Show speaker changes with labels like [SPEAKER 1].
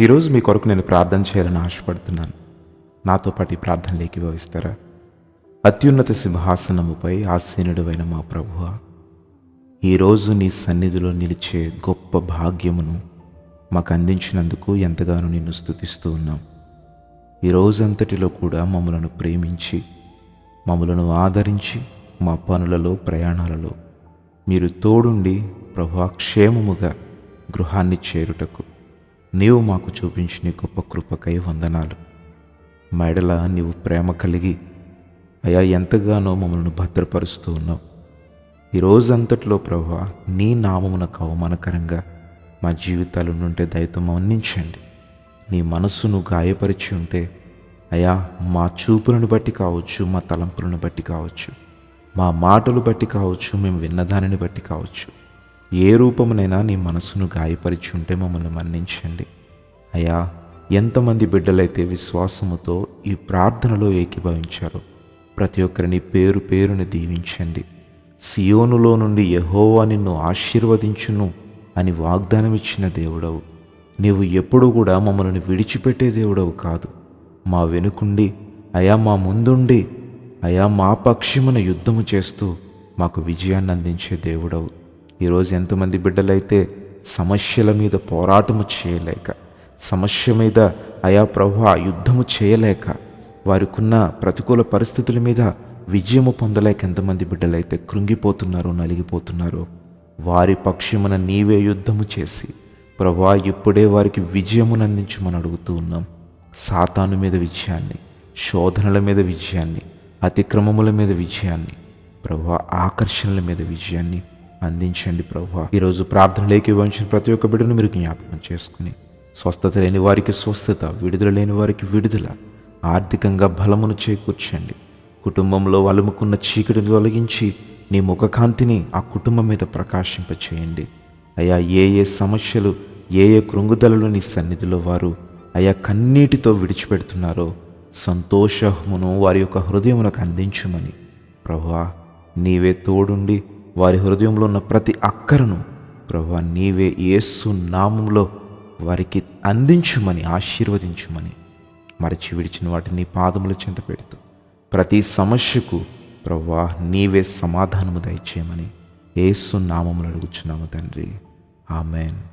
[SPEAKER 1] ఈరోజు మీ కొరకు నేను ప్రార్థన చేయాలని ఆశపడుతున్నాను. నాతో పాటు ఈ ప్రార్థనలు భవిస్తారా అత్యున్నత సింహాసనముపై ఆసీనుడువైన మా ప్రభువ ఈరోజు నీ సన్నిధిలో నిలిచే గొప్ప భాగ్యమును మాకు అందించినందుకు ఎంతగానో నిన్ను స్తుతిస్తూ ఉన్నాం. ఈ రోజంతటిలో కూడా మమ్మలను ప్రేమించి మమ్మలను ఆదరించి మా పనులలో ప్రయాణాలలో మీరు తోడుండి ప్రభా క్షేమముగా గృహాన్ని చేరుటకు నీవు మాకు చూపించిన గొప్ప కృపకై వందనాలు. మెడల నీవు ప్రేమ కలిగి అయా ఎంతగానో మమ్మల్ని భద్రపరుస్తూ ఉన్నావు. ఈ రోజంతట్లో ప్రభా నీ నామమునకు అవమానకరంగా మా జీవితాలు ఉంటే దయతో మన్నించండి. నీ మనస్సును గాయపరిచి ఉంటే అయా మా చూపులను బట్టి కావచ్చు మా తలంపులను బట్టి కావచ్చు మా మాటలు బట్టి కావచ్చు మేము విన్నదానిని బట్టి కావచ్చు. ఏ రూపమునైనా నీ మనసును గాయపరిచి ఉంటే మమ్మల్ని మన్నించండి. అయ్యా ఎంతమంది బిడ్డలైతే విశ్వాసముతో ఈ ప్రార్థనలో ఏకీభవించారో ప్రతి ఒక్కరిని పేరు పేరుని దీవించండి. సియోనులో నుండి యహోవా నిన్ను ఆశీర్వదించును అని వాగ్దానం ఇచ్చిన దేవుడవు. నీవు ఎప్పుడు కూడా మమ్మల్ని విడిచిపెట్టే దేవుడవు కాదు. మా వెనుకుండి అయా మా ముందుండి అయా మా పక్షిమున యుద్ధము చేస్తూ మాకు విజయాన్ని అందించే దేవుడవు. ఈరోజు ఎంతమంది బిడ్డలైతే సమస్యల మీద పోరాటము చేయలేక సమస్య మీద అయా ప్రభు యుద్ధము చేయలేక వారికున్న ప్రతికూల పరిస్థితుల మీద విజయము పొందలేక ఎంతమంది బిడ్డలైతే కృంగిపోతున్నారో నలిగిపోతున్నారో వారి పక్షమున నీవే యుద్ధము చేసి ప్రభా ఇప్పుడే వారికి విజయమును అందించమని అడుగుతూ ఉన్నాం. సాతాను మీద విజయాన్ని శోధనల మీద విజయాన్ని అతిక్రమముల మీద విజయాన్ని ప్రభా ఆకర్షణల మీద విజయాన్ని అందించండి ప్రభు ఈరోజు ప్రార్థనలోకి వంచిన ప్రతి ఒక్క బిడ్డను మీరు జ్ఞాపకం చేసుకుని స్వస్థత లేని వారికి స్వస్థత విడుదల లేని వారికి విడుదల ఆర్థికంగా బలమును చేకూర్చండి. కుటుంబంలో అలుముకున్న చీకటిని తొలగించి నీ ముఖకాంతిని ఆ కుటుంబం మీద ప్రకాశింపచేయండి. అయా ఏ ఏ సమస్యలు ఏ ఏ కృంగుదలలో నీ సన్నిధిలో వారు అయా కన్నీటితో విడిచిపెడుతున్నారో సంతోషమును వారి యొక్క హృదయమునకు అందించమని. ప్రభా నీవే తోడుండి వారి హృదయంలో ఉన్న ప్రతి అక్కరను ప్రభు నీవే యేసు నామంలో వారికి అందించుమని ఆశీర్వదించుమని మరచి విడిచిన వాటిని పాదములు పాదముల చెంత పెడుతూ ప్రతి సమస్యకు ప్రవ్వా నీవే సమాధానము దయచేయమని ఏసు నామములు అడుగుచున్నాము తండ్రి. ఆమెన్.